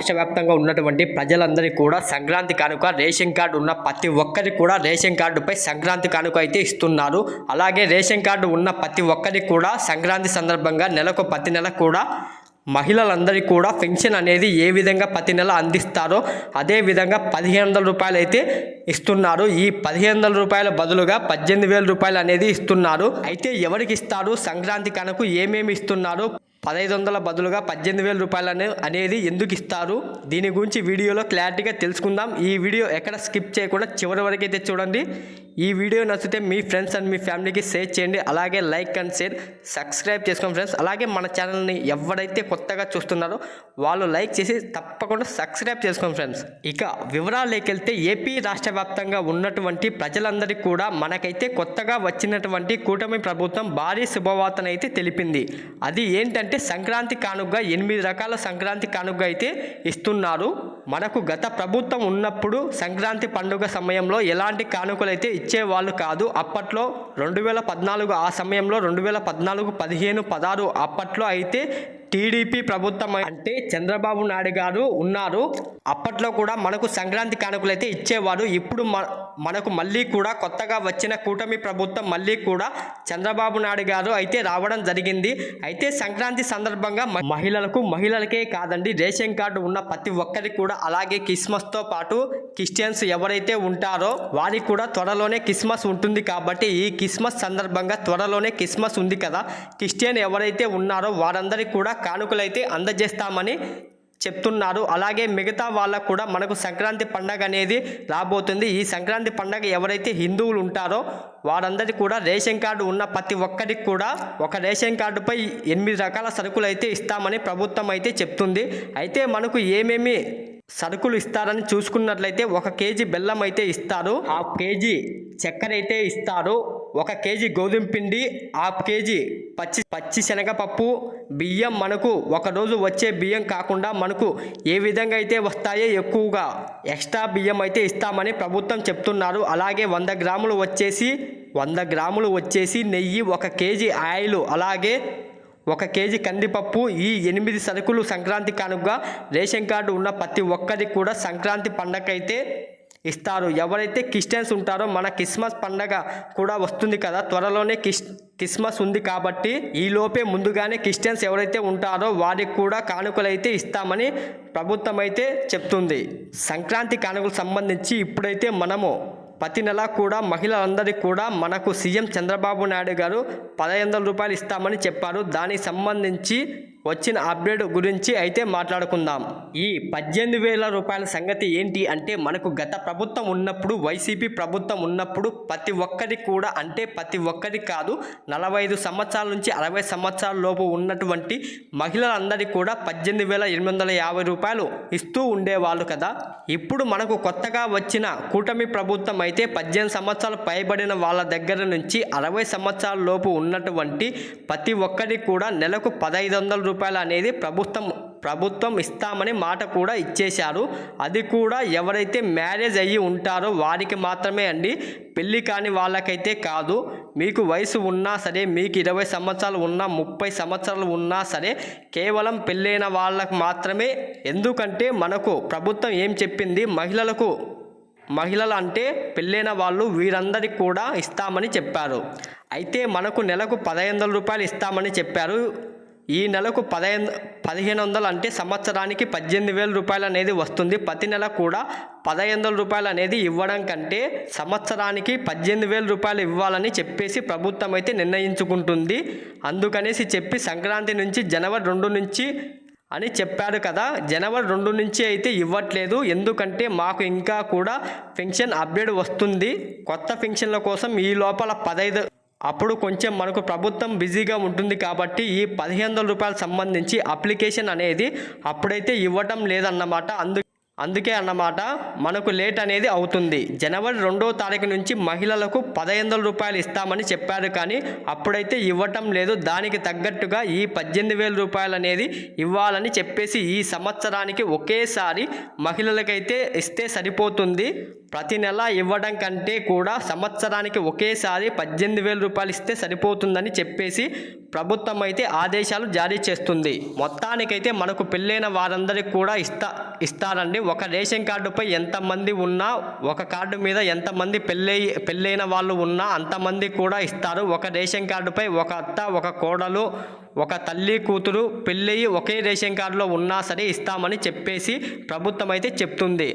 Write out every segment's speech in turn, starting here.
రాష్ట్రవ్యాప్తంగా ఉన్నటువంటి ప్రజలందరికీ కూడా సంక్రాంతి కానుక రేషన్ కార్డు ఉన్న ప్రతి ఒక్కరికి కూడా రేషన్ కార్డుపై సంక్రాంతి కానుక అయితే ఇస్తున్నారు. అలాగే రేషన్ కార్డు ఉన్న ప్రతి ఒక్కరికి కూడా సంక్రాంతి సందర్భంగా నెలకు ప్రతి నెల కూడా మహిళలందరికీ కూడా పెన్షన్ అనేది ఏ విధంగా ప్రతి నెల అందిస్తారో అదే విధంగా పదిహేను వందల రూపాయలు అయితే ఇస్తున్నారు. ఈ పదిహేను వందల రూపాయల బదులుగా పద్దెనిమిది వేల రూపాయలు అనేది ఇస్తున్నారు. అయితే ఎవరికి ఇస్తారు? సంక్రాంతి కనుక ఏమేమి ఇస్తున్నారు? పదహైదు వందల బదులుగా పద్దెనిమిది వేల రూపాయలని అనేది ఎందుకు ఇస్తారు? దీని గురించి వీడియోలో క్లారిటీగా తెలుసుకుందాం. ఈ వీడియో ఎక్కడ స్కిప్ చేయకుండా చివరి వరకు అయితే చూడండి. ఈ వీడియో నచ్చితే మీ ఫ్రెండ్స్ అండ్ మీ ఫ్యామిలీకి షేర్ చేయండి. అలాగే లైక్ అండ్ షేర్ సబ్స్క్రైబ్ చేసుకోండి ఫ్రెండ్స్. అలాగే మన ఛానల్ని ఎవరైతే కొత్తగా చూస్తున్నారో వాళ్ళు లైక్ చేసి తప్పకుండా సబ్స్క్రైబ్ చేసుకోండి ఫ్రెండ్స్. ఇక వివరాలేకెళ్తే ఏపీ రాష్ట్ర వ్యాప్తంగా ఉన్నటువంటి ప్రజలందరికీ కూడా మనకైతే కొత్తగా వచ్చినటువంటి కూటమి ప్రభుత్వం భారీ శుభవార్తనైతే తెలిపింది. అది ఏంటంటే సంక్రాంతి కానుకగా ఎనిమిది రకాల సంక్రాంతి కానుగ అయితే ఇస్తున్నారు. మనకు గత ప్రభుత్వం ఉన్నప్పుడు సంక్రాంతి పండుగ సమయంలో ఎలాంటి కానుకలు అయితే ఇచ్చేవాళ్ళు కాదు. అప్పట్లో రెండు వేల పద్నాలుగు ఆ సమయంలో రెండు వేల పద్నాలుగు పదిహేను పదహారు అప్పట్లో అయితే టీడీపీ ప్రభుత్వం అంటే చంద్రబాబు నాయుడు గారు ఉన్నారు. అప్పట్లో కూడా మనకు సంక్రాంతి కానుకలు అయితే ఇచ్చేవారు. ఇప్పుడు మ మనకు మళ్ళీ కూడా కొత్తగా వచ్చిన కూటమి ప్రభుత్వం మళ్ళీ కూడా చంద్రబాబు నాయుడు గారు అయితే రావడం జరిగింది. అయితే సంక్రాంతి సందర్భంగా మహిళలకు మహిళలకే కాదండి రేషన్ కార్డు ఉన్న ప్రతి ఒక్కరికి కూడా అలాగే క్రిస్మస్తో పాటు క్రిస్టియన్స్ ఎవరైతే ఉంటారో వారికి కూడా త్వరలోనే క్రిస్మస్ ఉంటుంది కాబట్టి ఈ క్రిస్మస్ సందర్భంగా త్వరలోనే క్రిస్మస్ ఉంది కదా. క్రిస్టియన్ ఎవరైతే ఉన్నారో వారందరికీ కూడా కానుకలైతే అందజేస్తామని చెప్తున్నారు. అలాగే మిగతా వాళ్ళకు కూడా మనకు సంక్రాంతి పండగ అనేది రాబోతుంది. ఈ సంక్రాంతి పండగ ఎవరైతే హిందువులు ఉంటారో వారందరికీ కూడా రేషన్ కార్డు ఉన్న ప్రతి ఒక్కరికి కూడా ఒక రేషన్ కార్డుపై ఎనిమిది రకాల సరుకులు అయితే ఇస్తామని ప్రభుత్వం అయితే చెప్తుంది. అయితే మనకు ఏమేమి సరుకులు ఇస్తారని చూసుకున్నట్లయితే ఒక కేజీ బెల్లం అయితే ఇస్తారు. ఆ కేజీ చక్కెర అయితే ఇస్తారు. ఒక కేజీ గోధుమ పిండి హాఫ్ కేజీ పచ్చి పచ్చి శనగపప్పు బియ్యం మనకు ఒక రోజు వచ్చే బియ్యం కాకుండా మనకు ఏ విధంగా అయితే వస్తాయో ఎక్కువగా ఎక్స్ట్రా బియ్యం అయితే ఇస్తామని ప్రభుత్వం చెప్తున్నారు. అలాగే వంద గ్రాములు వచ్చేసి వంద గ్రాములు వచ్చేసి నెయ్యి ఒక కేజీ ఆయిల్ అలాగే ఒక కేజీ కందిపప్పు ఈ ఎనిమిది సరుకులు సంక్రాంతి కానుగా రేషన్ కార్డు ఉన్న ప్రతి ఒక్కరికి కూడా సంక్రాంతి పండగ ఇస్తారు. ఎవరైతే క్రిస్టియన్స్ ఉంటారో మన క్రిస్మస్ పండగ కూడా వస్తుంది కదా. త్వరలోనే క్రిస్ క్రిస్మస్ ఉంది కాబట్టి ఈలోపే ముందుగానే క్రిస్టియన్స్ ఎవరైతే ఉంటారో వారికి కూడా కానుకలు అయితే ఇస్తామని ప్రభుత్వం అయితే చెప్తుంది. సంక్రాంతి కానుకలకు సంబంధించి ఇప్పుడైతే మనము ప్రతి నెల కూడా మహిళలందరికీ కూడా మనకు సీఎం చంద్రబాబు నాయుడు గారు పదహైదు వందల రూపాయలు ఇస్తామని చెప్పారు. దానికి సంబంధించి వచ్చిన అప్డేట్ గురించి అయితే మాట్లాడుకుందాం. ఈ పద్దెనిమిది వేల రూపాయల సంగతి ఏంటి అంటే మనకు గత ప్రభుత్వం ఉన్నప్పుడు వైసీపీ ప్రభుత్వం ఉన్నప్పుడు ప్రతి ఒక్కరి కూడా అంటే ప్రతి ఒక్కరి కాదు నలభై ఐదు సంవత్సరాల నుంచి అరవై సంవత్సరాల లోపు ఉన్నటువంటి మహిళలందరికీ కూడా పద్దెనిమిది వేల ఎనిమిది వందల యాభై రూపాయలు ఇస్తూ ఉండేవాళ్ళు కదా. ఇప్పుడు మనకు కొత్తగా వచ్చిన కూటమి ప్రభుత్వం అయితే పద్దెనిమిది సంవత్సరాలు పైబడిన వాళ్ళ దగ్గర నుంచి అరవై సంవత్సరాల లోపు ఉన్నటువంటి ప్రతి ఒక్కరికి కూడా నెలకు పదహైదు వందల రూపాయలు అనేది ప్రభుత్వం ప్రభుత్వం ఇస్తామని మాట కూడా ఇచ్చేశారు. అది కూడా ఎవరైతే మ్యారేజ్ అయ్యి ఉంటారో వారికి మాత్రమే అండి. పెళ్ళి కాని వాళ్ళకైతే కాదు. మీకు వయసు ఉన్నా సరే మీకు ఇరవై సంవత్సరాలు ఉన్నా ముప్పై సంవత్సరాలు ఉన్నా సరే కేవలం పెళ్ళైన వాళ్ళకు మాత్రమే. ఎందుకంటే మనకు ప్రభుత్వం ఏం చెప్పింది? మహిళలకు మహిళలు అంటే పెళ్ళైన వాళ్ళు వీరందరికీ కూడా ఇస్తామని చెప్పారు. అయితే మనకు నెలకు పదహైదు వందల రూపాయలు ఇస్తామని చెప్పారు. ఈ నెలకు పదహైదు పదిహేను వందలు అంటే సంవత్సరానికి పద్దెనిమిది వేల రూపాయలు అనేది వస్తుంది. ప్రతి నెల కూడా పదహైదు వందల రూపాయలు అనేది ఇవ్వడం కంటే సంవత్సరానికి పద్దెనిమిది వేల రూపాయలు ఇవ్వాలని చెప్పేసి ప్రభుత్వం అయితే నిర్ణయించుకుంటుంది. అందుకనేసి చెప్పి సంక్రాంతి నుంచి జనవరి రెండు నుంచి అని చెప్పారు కదా జనవరి రెండు నుంచి అయితే ఇవ్వట్లేదు. ఎందుకంటే మాకు ఇంకా కూడా పెన్షన్ అప్డేట్ వస్తుంది. కొత్త పెన్షన్ల కోసం ఈ లోపల పదహైదు అప్పుడు కొంచెం మనకు ప్రభుత్వం బిజీగా ఉంటుంది కాబట్టి ఈ పదిహేను వందల రూపాయలు సంబంధించి అప్లికేషన్ అనేది అప్పుడైతే ఇవ్వటం లేదన్నమాట. అందు అందుకే అన్నమాట మనకు లేట్ అనేది అవుతుంది. జనవరి రెండో తారీఖు నుంచి మహిళలకు పదహైదు రూపాయలు ఇస్తామని చెప్పారు కానీ అప్పుడైతే ఇవ్వటం లేదు. దానికి తగ్గట్టుగా ఈ పద్దెనిమిది వేల రూపాయలు అనేది ఇవ్వాలని చెప్పేసి ఈ సంవత్సరానికి ఒకేసారి మహిళలకైతే ఇస్తే సరిపోతుంది. ప్రతి నెల ఇవ్వడం కంటే కూడా సంవత్సరానికి ఒకేసారి పద్దెనిమిది వేల రూపాయలు ఇస్తే సరిపోతుందని చెప్పేసి ప్రభుత్వం అయితే ఆదేశాలు జారీ చేస్తుంది. మొత్తానికైతే మనకు పెళ్ళైన వారందరికీ కూడా ఇస్తా ఇస్తారండి. ఒక రేషన్ కార్డుపై ఎంతమంది ఉన్నా ఒక కార్డు మీద ఎంతమంది పెళ్ళై పెళ్ళైన వాళ్ళు ఉన్నా అంతమంది కూడా ఇస్తారు. ఒక రేషన్ కార్డుపై ఒక అత్త ఒక కోడలు ఒక తల్లి కూతురు పెళ్ళయి ఒకే రేషన్ కార్డులో ఉన్నా సరే ఇస్తామని చెప్పేసి ప్రభుత్వం అయితే చెప్తుంది.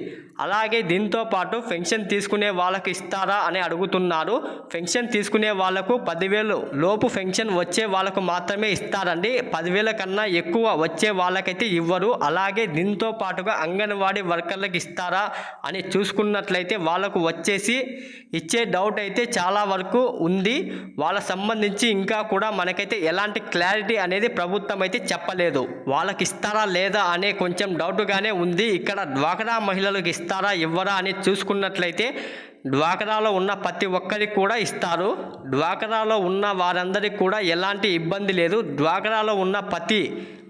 అలాగే దీంతో పాటు పెన్షన్ తీసుకునే వాళ్ళకి ఇస్తారా అని అడుగుతున్నారు. పెన్షన్ తీసుకునే వాళ్ళకు పదివేలు లోపు పెన్షన్ వచ్చే వాళ్ళకు మాత్రమే ఇస్తారండి. పదివేల కన్నా ఎక్కువ వచ్చే వాళ్ళకైతే ఇవ్వరు. అలాగే దీంతో పాటుగా అంగన్వాడీ వర్కర్లకు ఇస్తారా అని చూసుకున్నట్లయితే వాళ్ళకు వచ్చేసి ఇచ్చే డౌట్ అయితే చాలా వరకు ఉంది. వాళ్ళ సంబంధించి ఇంకా కూడా మనకైతే ఎలాంటి క్లారిటీ అనేది ప్రభుత్వం అయితే చెప్పలేదు. వాళ్ళకి ఇస్తారా లేదా అనే కొంచెం డౌట్గానే ఉంది. ఇక్కడ డ్వాక్రా మహిళలకు ఇస్తారా ఇవ్వరా అని చూసుకున్నట్లయితే డ్వాక్రాలో ఉన్న ప్రతి ఒక్కరికి కూడా ఇస్తారు. డ్వాక్రాలో ఉన్న వారందరికీ కూడా ఎలాంటి ఇబ్బంది లేదు. డ్వాక్రాలో ఉన్న ప్రతి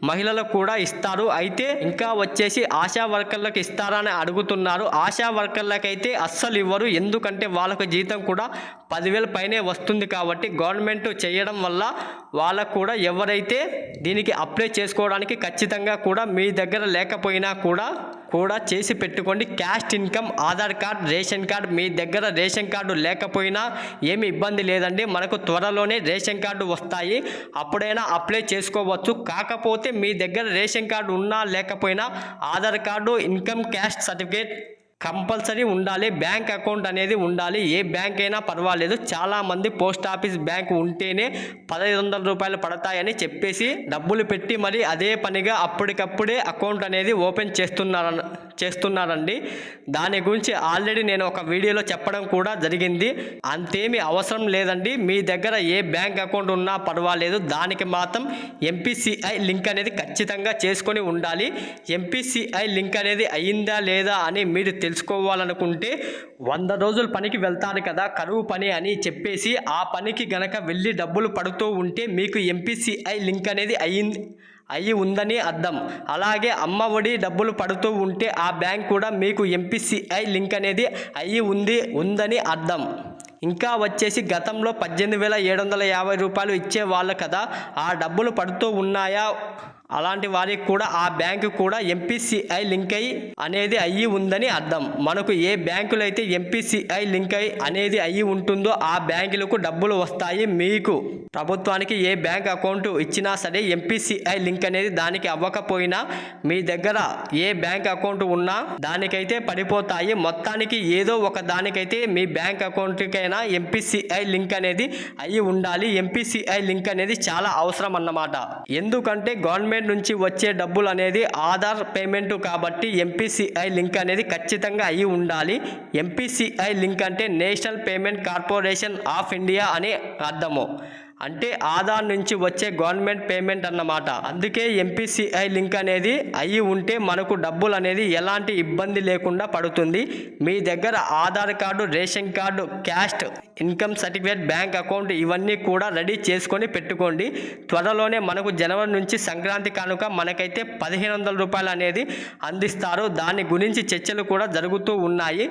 మహిళలకు కూడా ఇస్తారు. అయితే ఇంకా వచ్చేసి ఆశా వర్కర్లకు ఇస్తారా అని అడుగుతున్నారు. ఆశా వర్కర్లకైతే అస్సలు ఇవ్వరు. ఎందుకంటే వాళ్ళకు జీతం కూడా పదివేల పైనే వస్తుంది కాబట్టి గవర్నమెంట్ చేయడం వల్ల వాళ్ళకు కూడా ఎవరైతే దీనికి అప్లై చేసుకోవడానికి ఖచ్చితంగా కూడా మీ దగ్గర లేకపోయినా కూడా కూడా చేసి పెట్టుకోండి. Caste income Aadhaar card ration card మీ దగ్గర రేషన్ కార్డు లేకపోయినా ఏమి ఇబ్బంది లేదండి. మనకు త్వరలోనే రేషన్ కార్డు వస్తాయి. అప్పుడైనా అప్లై చేసుకోవచ్చు. కాకపోతే మీ దగ్గర రేషన్ కార్డు ఉన్నా లేకపోయినా Aadhaar card income caste certificate compulsory ఉండాలి బ్యాంక్ అకౌంట్ అనేది ఉండాలి. ఏ బ్యాంక్ అయినా పర్వాలేదు. చాలామంది పోస్ట్ ఆఫీస్ బ్యాంక్ ఉంటేనే పదహైదు వందల రూపాయలు పడతాయని చెప్పేసి డబ్బులు పెట్టి మరి అదే పనిగా అప్పటికప్పుడే అకౌంట్ అనేది ఓపెన్ చేస్తున్నార చేస్తున్నారండి. దాని గురించి ఆల్రెడీ నేను ఒక వీడియోలో చెప్పడం కూడా జరిగింది. అంతేమీ అవసరం లేదండి. మీ దగ్గర ఏ బ్యాంక్ అకౌంట్ ఉన్నా పర్వాలేదు. దానికి మాత్రం ఎంపీసీఐ లింక్ అనేది ఖచ్చితంగా చేసుకొని ఉండాలి. ఎంపీసీఐ లింక్ అనేది అయిందా లేదా అని మీరు తెలుసుకోవాలనుకుంటే వంద రోజులు పనికి వెళ్తాను కదా కరువు పని అని చెప్పేసి ఆ పనికి గనక వెళ్ళి డబ్బులు పడుతూ ఉంటే మీకు ఎంపీసీఐ లింక్ అనేది అయ్యింది అయి ఉందని అర్థం. అలాగే అమ్మ ఒడి డబ్బులు పడుతూ ఉంటే ఆ బ్యాంక్ కూడా మీకు ఎంపీసీఐ లింక్ అనేది అయి ఉంది ఉందని అర్థం. ఇంకా వచ్చేసి గతంలో పద్దెనిమిది వేల ఏడు వందల యాభై రూపాయలు ఇచ్చే వాళ్ళు కదా ఆ డబ్బులు పడుతూ ఉన్నాయా? అలాంటి వారికి కూడా ఆ బ్యాంకు కూడా ఎంపీసీఐ లింక్ అయి అనేది అయ్యి ఉందని అర్థం. మనకు ఏ బ్యాంకులో అయితే ఎంపీసీఐ లింక్ అయి అనేది అయ్యి ఉంటుందో ఆ బ్యాంకులకు డబ్బులు వస్తాయి మీకు. ప్రభుత్వానికి ఏ బ్యాంక్ అకౌంట్ ఇచ్చినా సరే ఎంపీసీఐ లింక్ అనేది దానికి అవ్వకపోయినా మీ దగ్గర ఏ బ్యాంక్ అకౌంట్ ఉన్నా దానికైతే పడిపోతాయి. మొత్తానికి ఏదో ఒక దానికైతే మీ బ్యాంక్ అకౌంట్కైనా ఎంపీసీఐ లింక్ అనేది అయ్యి ఉండాలి. ఎంపీసీఐ లింక్ అనేది చాలా అవసరం అన్నమాట. ఎందుకంటే గవర్నమెంట్ నుంచి వచ్చే డబ్బులు అనేది ఆధార్ పేమెంట్ కాబట్టి ఎంపీసీఐ లింక్ అనేది ఖచ్చితంగా అయి ఉండాలి. ఎంపీసీఐ లింక్ అంటే national payment corporation of India అని అర్థము. అంటే ఆధార్ నుంచి వచ్చే గవర్నమెంట్ పేమెంట్ అన్నమాట. అందుకే ఎంపీసీఐ లింక్ అనేది అయి ఉంటే మనకు డబ్బులు అనేది ఎలాంటి ఇబ్బంది లేకుండా పడుతుంది. మీ దగ్గర Aadhaar card ration card caste income certificate bank account ఇవన్నీ కూడా రెడీ చేసుకొని పెట్టుకోండి. త్వరలోనే మనకు జనవరి నుంచి సంక్రాంతి కానుక మనకైతే పదిహేను వందల రూపాయలు అనేది అందిస్తారు. దాని గురించి చర్చలు కూడా జరుగుతూ ఉన్నాయి.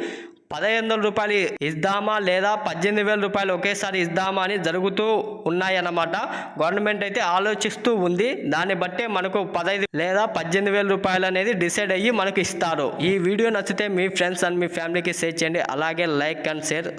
పదహైదు వందల రూపాయలు ఇద్దామా లేదా పద్దెనిమిది వేల రూపాయలు ఒకేసారి ఇద్దామా అని జరుగుతూ ఉన్నాయన్నమాట. గవర్నమెంట్ అయితే ఆలోచిస్తూ ఉంది. దాన్ని బట్టే మనకు పదహైదు లేదా పద్దెనిమిది వేల రూపాయలు అనేది డిసైడ్ అయ్యి మనకు ఇస్తారు. ఈ వీడియో నచ్చితే మీ ఫ్రెండ్స్ అండ్ మీ ఫ్యామిలీకి షేర్ చేయండి. అలాగే లైక్ అండ్ షేర్